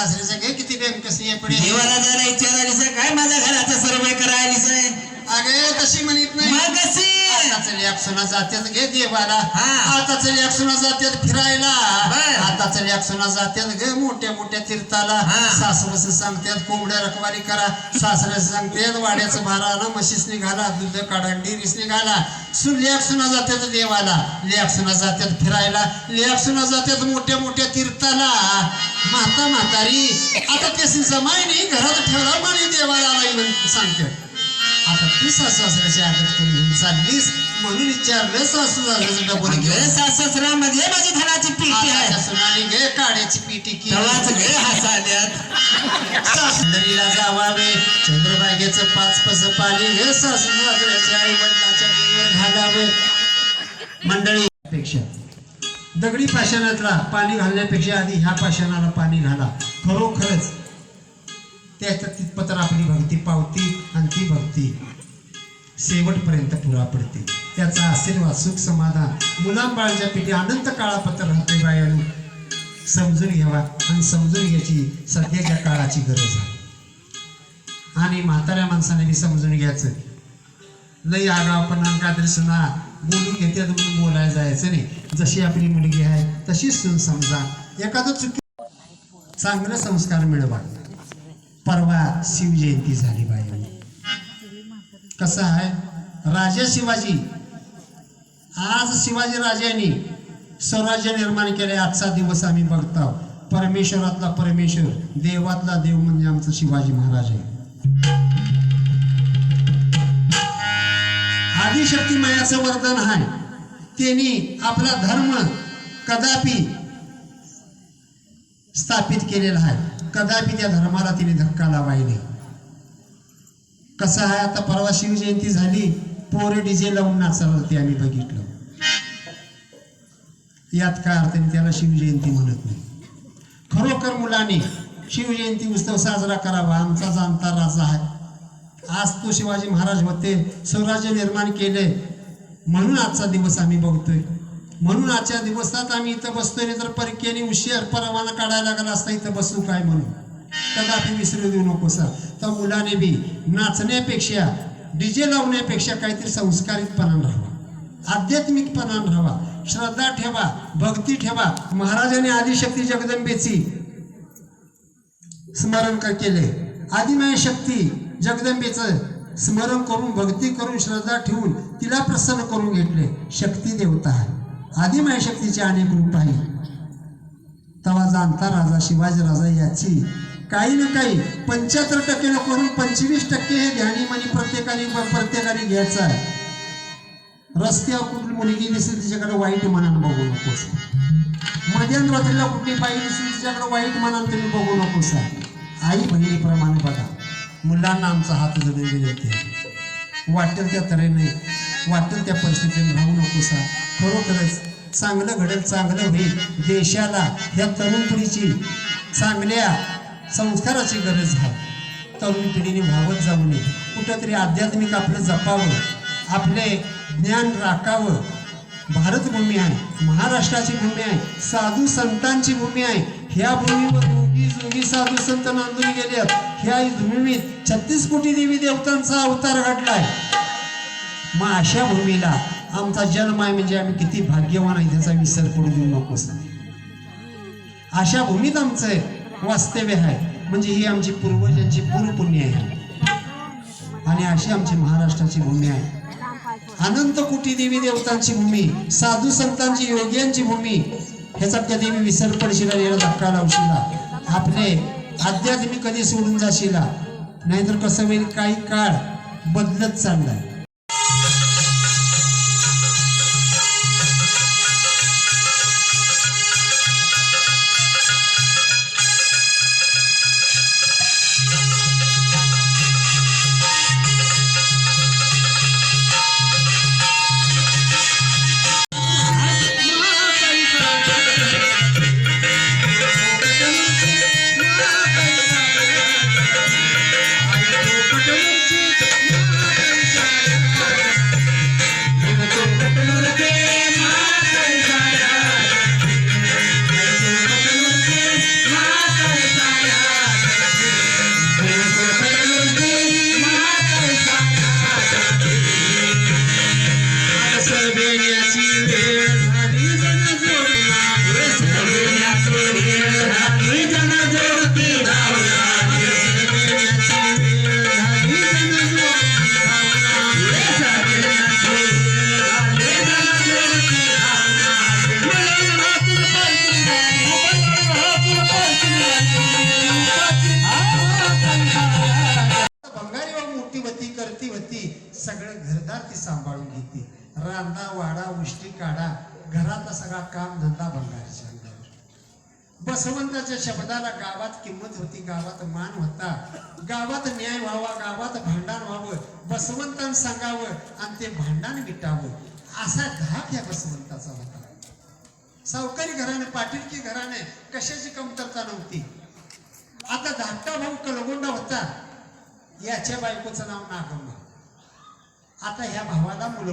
सासरीचं काय किती बँक आहे पुढे? देवाला जरा इच्छा झाली काय माझ्या घराचा सर्वे करा. कशी म्हणत नाही. मग कशी? आताच लेकसुना जात्यात. घे देवाला. आताच लेकसुना जात्यात फिरायला. बर. आताच लेकसुना जात्यात गे मोठ्या मोठ्या तीर्थाला. सासरस सांगतात कोंबड्या रखवारी करा. सासरस सांगतात वाड्याचं भारा म्हशीस निघाला दूध काढा डिरीस निघाला. सु लेकसुना जात्यात देवाला. लेकसुना जात्यात फिरायला. लेकसुना जात्यात मोठ्या मोठ्या तीर्थाला. म्हाता म्हातारी आता त्याची जमाई नाही घरात ठेवला म्हणे देवाला सांगतात आता तू सासू सासऱ्याची आदत करून घेऊन चाललीस म्हणून विचारलं सासू सासऱ्याचं डबल अगं सासऱ्यामध्ये माझी धनाची पेटी आहे. सुनाने घे काड्याची पिटी केली. तेव्हाच गे हसाल्यात सुंदरीला जावावे चंद्रभागेचं पाच पस पाणी घे सासू सासऱ्याच्या आई वडिलाच्या देवीवर घालावे. मंडळी पेक्षा दगडी पाषाणातला पाणी घालण्यापेक्षा आधी ह्या पाषाणाला पाणी घाला. खरोखरच. त्याच्यात तिथपत्र आपली भक्ती पावती आणि ती भक्ती शेवटपर्यंत पुरा पडते. त्याचा आशीर्वाद सुख समाधान मुलांबाळाच्या पिठी अनंत काळापत्र राहते बायानु. समजून घ्यावा आणि समजून घ्यायची सध्याच्या काळाची गरज आहे. आणि म्हाताऱ्या माणसाने बी समजून घ्यायचं. लई आगाव पण काहीतरी सुना बोलून घेते म्हणून बोलायला जायचं नाही. जशी आपली मुलगी आहे तशीच सून समजा. एखादं चुकी चांगला संस्कार मिळवा. परवा शिवजयंती झाली बाई. कसं आहे? राजा शिवाजी. आज शिवाजी राजांनी स्वराज्य निर्माण केले. आजचा दिवस आम्ही बघतो. परमेश्वरातला परमेश्वर देवातला देव म्हणजे आमचा शिवाजी महाराज आहे. आदिशक्ती मायाचं वरदान आहे. त्यांनी आपला धर्म कदापि स्थापित केलेला आहे. कदापि त्या धर्माला तिने धक्का लावाय नाही. कसं आहे आता परवा शिवजयंती झाली पोरे डीजे लावून नाचाल ते आम्ही बघितलं. यात काय अर्थ त्याला शिवजयंती म्हणत नाही. खरोखर मुलाने शिवजयंती उत्सव साजरा करावा आमचा जाणता राजा आहे आज तो शिवाजी महाराज होते स्वराज्य निर्माण केले म्हणून आजचा दिवस आम्ही बघतोय. म्हणून आजच्या दिवसात आम्ही इथं बसतोय नाही तर परीक्षेने उशीर परवाना काढायला लागला असता इथं बसू काय म्हणून कदापि विसरू देऊ नकोसा तर मुलाने बी नाचण्यापेक्षा डीजे लावण्यापेक्षा काहीतरी संस्कारितपणा राहावा. आध्यात्मिकपणा राहावा. श्रद्धा ठेवा भक्ती ठेवा. महाराजांनी आदिशक्ती जगदंबेची स्मरण केले. आदिमाय शक्ती जगदंबेचं स्मरण करून भक्ती करून श्रद्धा ठेवून तिला प्रसन्न करून घेतले. शक्ती देवता आहे. आदिमाय शक्तीचे अनेक रूप आहे तवा जाणता राजा शिवाजी राजा याची काही ना काही पंच्याहत्तर टक्के न करून पंचवीस टक्के हे ध्यानी म्हणी प्रत्येकाने प्रत्येकाने घ्यायचं आहे. रस्त्यावर कुठली मुलगी दिसेल तिच्याकडे वाईट मनानं बघू नकोस. मध्यान रात्रीला कुठली बाई दिसेल तिच्याकडे वाईट मनानं तुम्ही बघू नकोस. आई बहिणीप्रमाणे बघा. मुलांना आमचा हात जोडून विनंती वाटेल त्या तऱ्हेने वाटेल त्या परिस्थितीने राहू नकोसा. खरोखरच चांगलं घडेल चांगलं होईल. देशाला ह्या तरुण पिढीची चांगल्या संस्काराची गरज आहे. तरुण पिढीने व्हावत जाऊ नये. कुठंतरी आध्यात्मिक आपलं जपावं आपले ज्ञान राखावं. भारतभूमी आहे महाराष्ट्राची भूमी आहे साधू संतांची भूमी आहे. ह्या भूमीवर योगी जोगी साधू संत नांदून गेले ह्या भूमीत छत्तीस कोटी देवी देवतांचा अवतार घडलाय. मग अशा भूमीला आमचा जन्म आहे म्हणजे आम्ही किती भाग्यवान आहे त्याचा विसर पडू देऊ नकोस. अशा भूमीत आमचं वास्तव्य आहे. म्हणजे ही आमची पूर्वजांची पूर्वपुण्य आहे. आणि अशी आमची महाराष्ट्राची भूमी आहे. अनंत कोटी देवी देवतांची भूमी साधू संतांची योग्यांची भूमी ह्याचा कधी मी विसर पडशीला याला धक्का लावशीला. आपले आध्यात्मिक कधी सोडून जाशीला? नाहीतर कसं होईल? काही काळ बदलत चाललाय. सगळं घरदार ती सांभाळून घेते. रांधा वाडा उष्टी काढा घरातला सगळा काम धंदा बंगारीच्या अंगावर. बसवंताच्या शब्दाला गावात किंमत होती गावात मान होता. गावात न्याय व्हावा गावात भांडण व्हावं बसवंतान सांगावं आणि ते भांडण मिटावं. असा धाक या बसवंताचा होता. सावकारी घराने पाटीलकी घराने कशाची कमतरता नव्हती? आता धाकटा भाऊ कलगोंडा होता याच्या बायकोचं नाव नागम्मा. आता ह्या भावाला मुलं